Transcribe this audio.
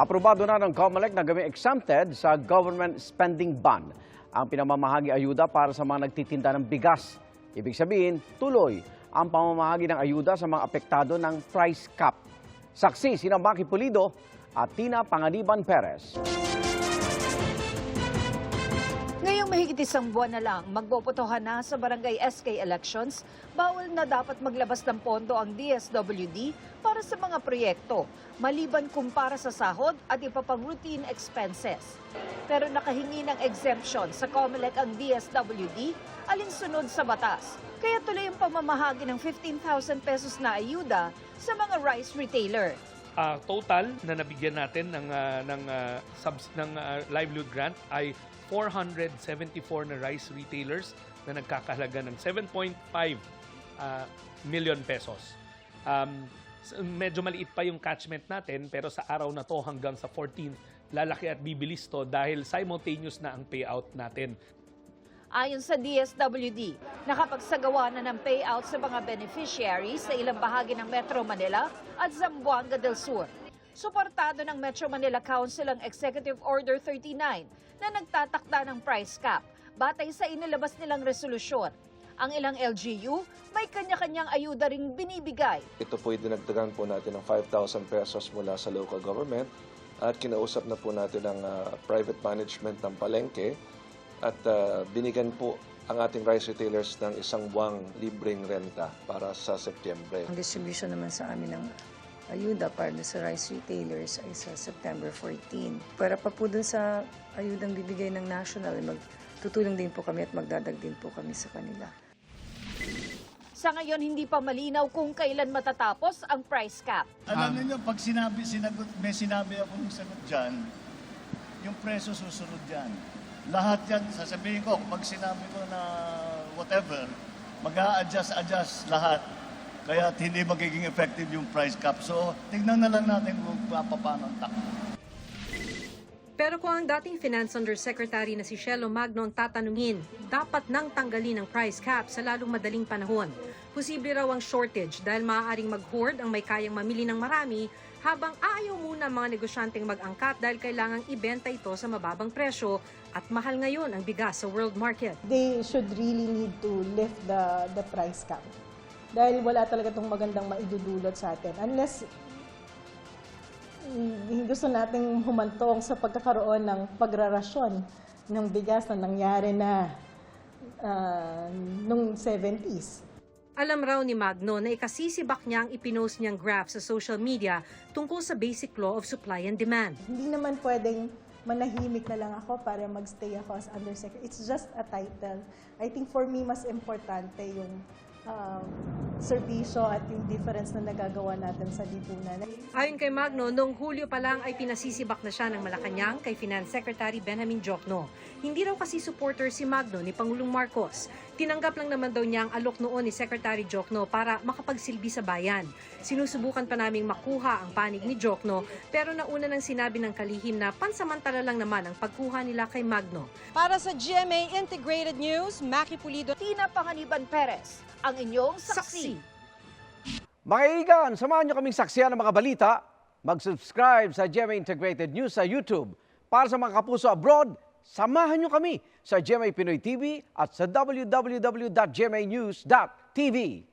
Aprobado na ng COMELEC na gawing exempted sa government spending ban ang pinamamahagi ayuda para sa mga nagtitinda ng bigas. Ibig sabihin, tuloy ang pamamahagi ng ayuda sa mga apektado ng price cap. Saksi, sina Maki Pulido at Tina Panganiban Perez. Mahigit isang buwan na lang, magbobotohan na sa barangay SK elections, bawal na dapat maglabas ng pondo ang DSWD para sa mga proyekto, maliban kung para sa sahod at iba pang routine expenses. Pero nakahingi ng exemption sa COMELEC ang DSWD alinsunod sa batas. Kaya tuloy ang pamamahagi ng 15,000 pesos na ayuda sa mga rice retailer. Ah, total na nabigyan natin ng ah, ng ah, subs ng ah, livelihood grant ay 474 na rice retailers na nagkakahalaga ng 7.5 ah, million pesos. Um, medyo maliit pa yung catchment natin pero sa araw na to hanggang sa 14 lalaki at bibilis to dahil simultaneous na ang payout natin. Ayon sa DSWD, nakapagsagawa na ng payout sa mga beneficiaries sa ilang bahagi ng Metro Manila at Zamboanga del Sur. Suportado ng Metro Manila Council ang Executive Order 39 na nagtatakda ng price cap batay sa inilabas nilang resolusyon. Ang ilang LGU may kanya-kanyang ayuda ring binibigay Ito po dinagdagan po natin ng 5,000 pesos mula sa local government at kinausap na po natin ang ah, private management ng palengke at ah, binigyan po ang ating rice retailers ng isang buwang libreng renta para sa Setyembre. Ang distribution naman sa amin ng ayuda para sa rice retailers ay sa September 14. Para pa po dun sa ayudang bibigay ng national, magtutulong din po kami at magdadag din po kami sa kanila. Sa ngayon, hindi pa malinaw kung kailan matatapos ang price cap. Alam niyo, pag sinabi, sinagot, may sinabi ako ng sagot dyan, yung preso susunod dyan. Lahat yan, sasabihin ko, pag sinabi ko na whatever, mag adjust adjust lahat. Kaya hindi magiging effective yung price cap. So, tignan na lang natin kung paano ang takbo. Pero kung ang dating Finance Undersecretary na si Shelo Magno ang tatanungin, dapat nang tanggalin ang price cap sa lalong madaling panahon. Posible raw ang shortage dahil maaaring mag-hoard ang may kayang mamili ng marami habang ayaw muna mga negosyanteng mag-angkat dahil kailangang ibenta ito sa mababang presyo at mahal ngayon ang bigas sa world market. they should really need to lift the the price cap. Dahil wala talaga itong magandang maidudulot sa atin. Unless mm, gusto nating humantong sa pagkakaroon ng pagrarasyon ng bigas na nangyari na ah, nung 70s. Alam raw ni Magno na ikasisibak niya ang ipinost niyang graph sa social media tungkol sa basic law of supply and demand. Hindi naman pwedeng manahimik na lang ako para magstay ako as undersecretary. It's just a title. I think for me, mas importante yung um, serbisyo at yung difference na nagagawa natin sa lipunan. Ayon kay Magno, noong Hulyo pa lang ay pinasisibak na siya ng Malacanang kay Finance Secretary Benjamin Jokno. Hindi raw kasi supporter si Magno ni Pangulong Marcos. Tinanggap lang naman daw niya ang alok noon ni Secretary Jokno para makapagsilbi sa bayan. Sinusubukan pa naming makuha ang panig ni Jokno pero nauna nang sinabi ng kalihim na pansamantala lang naman ang pagkuha nila kay Magno. Para sa GMA Integrated News, Maki Pulido. Tina Panganiban Perez, ang inyong saksi. Mga igan, samahan nyo kaming saksiyan ng mga balita. Mag-subscribe sa GMA Integrated News sa YouTube. Para sa mga kapuso abroad, samahan nyo kami sa GMA Pinoy TV at sa www.gmanews.tv.